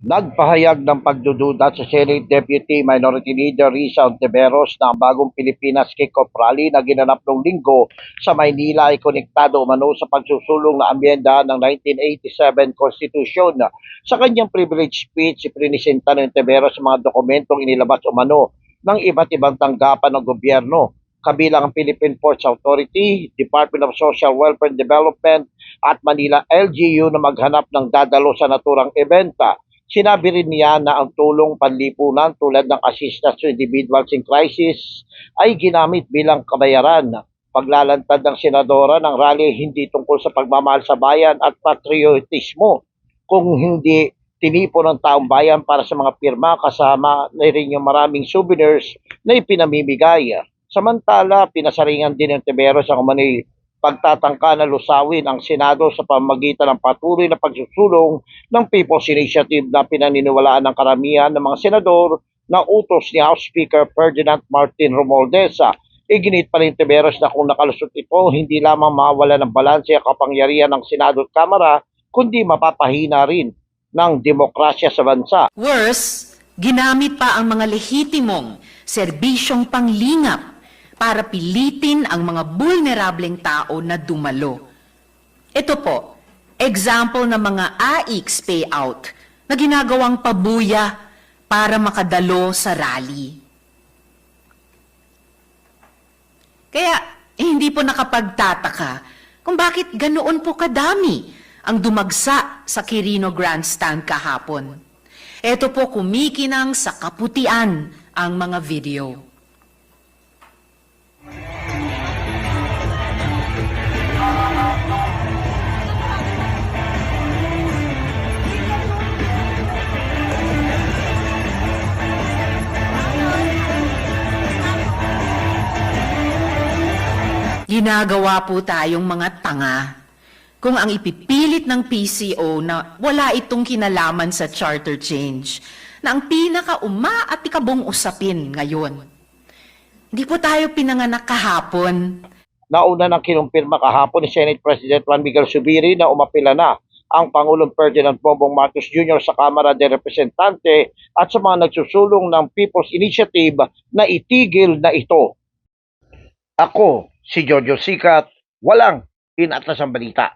Nagpahayag ng pagdududa sa Senate Deputy Minority Leader Risa Ontiveros na ang bagong Pilipinas Kick-Off Rally na ginanap noong linggo sa Maynila ay konektado umano sa pagsusulong na amyenda ng 1987 Constitution. Sa kanyang privilege speech, iprinisenta ng Ontiveros mga dokumentong inilabas umano ng iba't ibang tanggapan ng gobyerno kabilang ang Philippine Ports Authority, Department of Social Welfare and Development at Manila LGU na maghanap ng dadalo sa naturang ebenta. Sinabi rin niya na ang tulong panlipunan tulad ng assistance to individuals in crisis ay ginamit bilang kabayaran. Paglalantad ng senadora ng rally hindi tungkol sa pagmamahal sa bayan at patriotismo, kung hindi tinipo ng taong bayan para sa mga pirma kasama na rin yung maraming souvenirs na ipinamimigay. Samantala, pinasaringan din ng Tiberos ang umano'y pagtatangka na lusawin ang Senado sa pamagitan ng patuloy na pagsusulong ng People's Initiative na pinaniniwalaan ng karamihan ng mga senador na utos ni House Speaker Ferdinand Martin Romualdez. Iginit pa rin Tiberos na kung nakalusot ito, hindi lamang mawala ng balanse ang kapangyarihan ng Senado at Kamara, kundi mapapahina rin ng demokrasya sa bansa. Worse, ginamit pa ang mga lehitimong serbisyong panglingap para pilitin ang mga vulnerableng tao na dumalo. Ito po, example ng mga AIX payout na ginagawang pabuya para makadalo sa rally. Kaya eh, hindi po nakapagtataka kung bakit ganoon po kadami ang dumagsa sa Quirino Grandstand kahapon. Ito po kumikinang sa kaputian ang mga video. Ginagawa po tayong mga tanga kung ang ipipilit ng PCO na wala itong kinalaman sa charter change, na ang pinaka-uma at ikabong usapin ngayon. Hindi po tayo pinanganak kahapon. Nauna nang kinumpirma kahapon ni Senate President Juan Miguel Subiri na umapila na ang Pangulong Ferdinand Bongbong Marcos Jr. sa Kamara de Representante at sa mga nagsusulong ng People's Initiative na itigil na ito. Ako, si Jojo Sikat, walang inatlas ang balita.